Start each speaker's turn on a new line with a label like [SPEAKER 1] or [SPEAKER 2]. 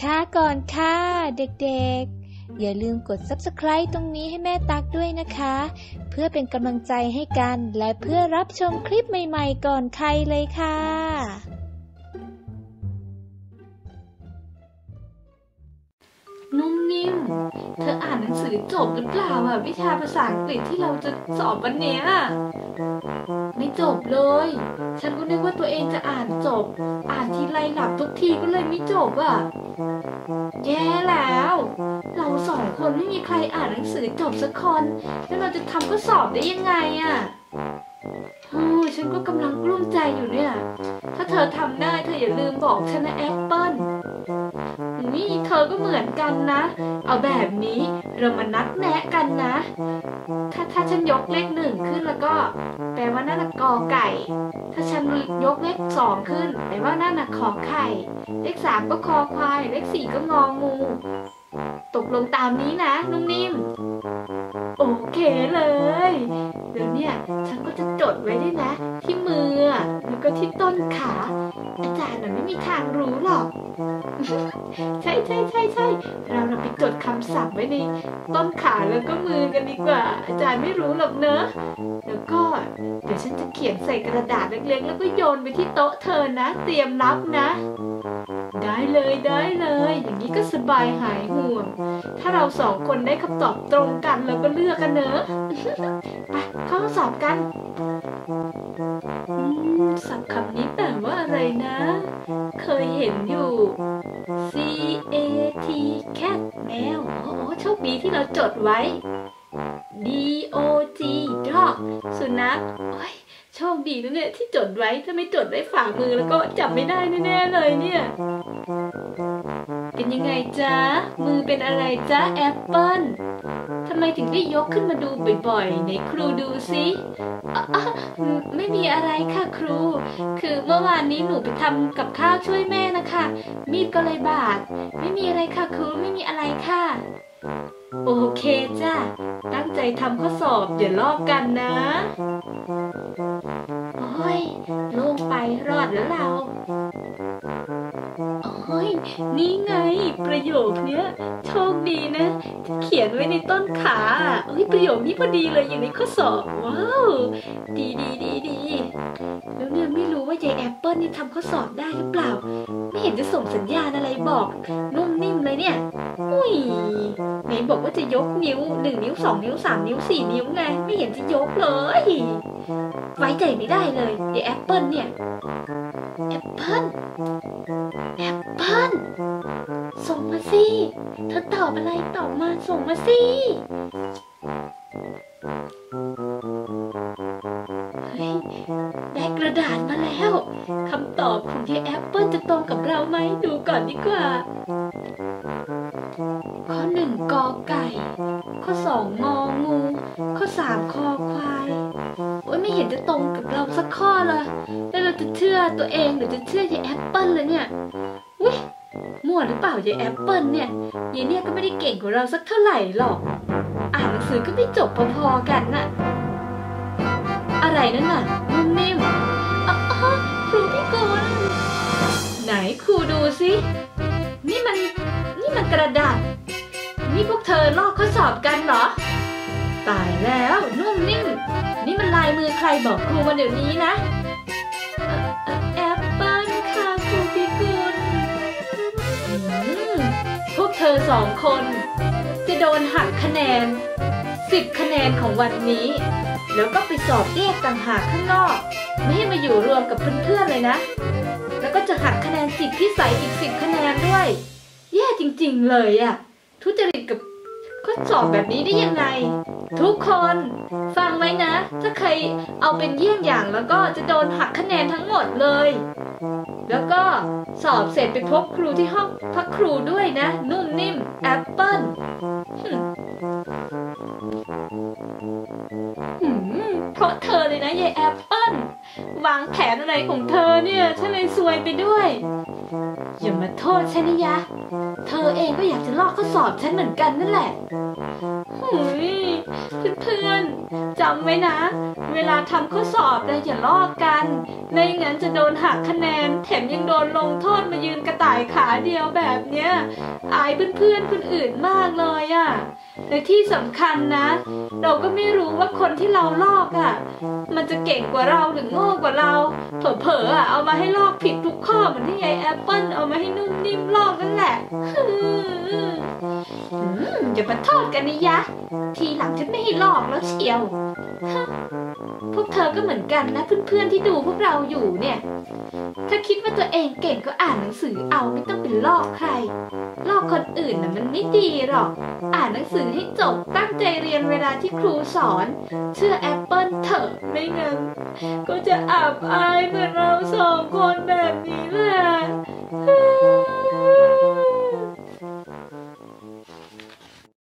[SPEAKER 1] ช้าก่อนค่ะเด็กๆ อย่าลืมกด subscribe ตรงนี้ให้แม่ตักด้วยนะคะ เพื่อเป็นกำลังใจให้กันและเพื่อรับชมคลิปใหม่ๆก่อนใครเลยค่ะ
[SPEAKER 2] นิ่ม เธออ่านหนังสือจบหรือเปล่าอะวิชาภาษาอังกฤษที่เราจะสอบวันเนี้ยไม่จบเลย ฉันก็นึกว่าตัวเองจะอ่านจบ อ่านทีไรหลับทุกทีก็เลยไม่จบอะแย่แล้ว เราสองคนไม่มีใครอ่านหนังสือจบสักคน แล้วเราจะทำข้อสอบได้ยังไงอะโอ้ยฉันก็กำลังกลุ้มใจอยู่เนี่ย ถ้าเธอทำได้เธออย่าลืมบอกฉันนะแอปเปิ้ล นี่เธอก็เหมือนกันนะ เอาแบบนี้เรามานัดแนะกันนะ ถ้าถ้าฉันยกเลขหนึ่งขึ้นแล้วก็ แปลว่านั่นน่ะกอไก่ ถ้าฉันยกเลขสองขึ้น แปลว่านั่นน่ะขอไข่ เลขสามก็คอควาย เลขสี่ก็งองู ตกลงตามนี้นะนุ่มนิ่มโอเคเลยเดี๋ยวเนี่ยฉันก็จะจดไว้ด้วยนะ ที่มือแล้วก็ที่ต้นขา อาจารย์น่ะไม่มีทางรู้หรอก ใช่ใช่ใช่ใช่เราเราไปจดคำศัพท์ไว้ในต้นขาแล้วก็มือกันดีกว่า อาจารย์ไม่รู้หรอกเนอะแล้วก็เดี๋ยวฉันจะเขียนใส่กระดาษเล็กๆ แล้วก็โยนไปที่โต๊ะเธอนะ เตรียมรับนะ ได้เลยได้เลย อย่างนี้ก็สบายหายห่วง ถ้าเราสองคนได้คำตอบตรงกันเราก็เลือกกันเนอะไปเข้าสอบกัน ศัพท์คำนี้แปลว่าอะไรนะ เคยเห็นอยู่ C A T cat แมวโอ้โหโชคดีที่เราจดไว้ D O G dog สุนัขโอ้ยโชคดีนะเนี่ยที่จดไว้ ถ้าไม่จดไว้ฝ่ามือแล้วก็จับไม่ได้แน่ๆเลยเนี่ย เป็นยังไงจ๊ะ มือเป็นอะไรจ๊ะแอปเปิ้ลทำไมถึงได้ยกขึ้นมาดูบ่อยๆไหนครูดูสิอะอะไม่มีอะไรค่ะครู คือเมื่อวานนี้หนูไปทำกับข้าวช่วยแม่นะคะ มีดก็เลยบาด ไม่มีอะไรค่ะครูไม่มีอะไรค่ะ โอเคจ้ะ ตั้งใจทำข้อสอบอย่าลอกกันนะโอ้ยโล่งไปรอดแล้วเรา โอ้ย นี่ไง ประโยคเนี้ย โชคดีนะที่เขียนไว้ในต้นขาเอ้ยประโยคนี้พอดีเลยอยู่ในข้อสอบ ว้าว ดีดีดีดีแล้วเนี่ยไม่รู้ว่ายายแอปเปิลนี่ทำข้อสอบได้หรือเปล่า เห็นจะส่งสัญญาณอะไรบอก นุ่มนิ่มเลยเนี่ย อุ้ยไหนบอกว่าจะยกนิ้วหนึ่งนิ้วสองนิ้วสามนิ้วสี่นิ้วไง ไม่เห็นจะยกเลย ไว้ใจไม่ได้เลยยายวแอปเปิลเนี่ย แอปเปิลแอปเปิลส่งมาสิ เธอตอบอะไรตอบมาส่งมาสิ ของยายแอปเปิลจะตรงกับเราไหมดูก่อนดีกว่า ข้อหนึ่งกอไก่ ข้อสองงองู ข้อสามคอควายโอ้ยไม่เห็นจะตรงกับเราสักข้อเลย แล้วเราจะเชื่อตัวเองหรือจะเชื่อยายแอปเปิลเลยเนี่ยอุ้ยมั่วหรือเปล่ายายแอปเปิลเนี่ยยายเนี่ยก็ไม่ได้เก่งกว่าเราสักเท่าไหร่หรอก อ่านหนังสือก็ไม่จบพอๆกันน่ะอะไรนั่นน่ะนุ่มนิ่ม สิ นี่มัน นี่มันกระดาษ นี่พวกเธอลอกข้อสอบกันเหรอ ตายแล้วนุ่มนิ่ม นี่มันลายมือใครบอกครูมาเดี๋ยวนี้นะแอปเปิ้ลค่ะครูพิกุลอืมพวกเธอสองคน จะโดนหักคะแนนสิบคะแนนของวันนี้ แล้วก็ไปสอบแยกต่างหากข้างนอก ไม่ให้มาอยู่รวมกับเพื่อนๆเลยนะ แล้วก็จะหักคะแนนสิทธิพิสัยอีกสิบคะแนนด้วย แย่จริงๆเลยอะทุจริตกับข้อสอบแบบนี้ได้ยังไง ทุกคนฟังไว้นะ ถ้าใครเอาเป็นเยี่ยงอย่างแล้วก็จะโดนหักคะแนนทั้งหมดเลย แล้วก็สอบเสร็จไปพบครูที่ห้องพักครูด้วยนะ นุ่มนิ่มแอปเปิ้ลหึมเพราะเธอเลยนะยายแอปเป วางแผนอะไรของเธอเนี่ย ฉันเลยซวยไปด้วย อย่ามาโทษฉันนะยะ เธอเองก็อยากจะลอกข้อสอบฉันเหมือนกันนั่นแหละหุยเพื่อนๆจำไว้นะ เวลาทำข้อสอบนะอย่าลอกกันไม่งั้นจะโดนหักคะแนน แถมยังโดนลงโทษมายืนกระต่ายขาเดียวแบบเนี้ย อายเพื่อนๆคนอื่นมากเลยอะ่ะและที่สำคัญนะ เราก็ไม่รู้ว่าคนที่เราลอกอะ่ะ มันจะเก่งกว่าเราหรือโง่กว่าเราเผลอๆอะเอามาให้ลอกผิดทุกข้อเหมือนที่ยายแอปเปิลเอามาให้นุ่มนิ่มลอกนั่นแหละ อย่ามาโทษกันนะยะ ทีหลังฉันไม่ให้ลอกแล้วเชียว พวกเธอก็เหมือนกันนะเพื่อนๆที่ดูพวกเราอยู่เนี่ย ถ้าคิดว่าตัวเองเก่งก็อ่านหนังสือเอาไม่ต้องเป็นลอกใคร ลอกคนอื่นน่ะมันไม่ดีหรอก อ่านหนังสือให้จบตั้งใจเรียนเวลาที่ครูสอน เชื่อแอปเปิลเถอะไม่งั้นก็จะอับอายเหมือนเราสองคนแบบนี้แหละ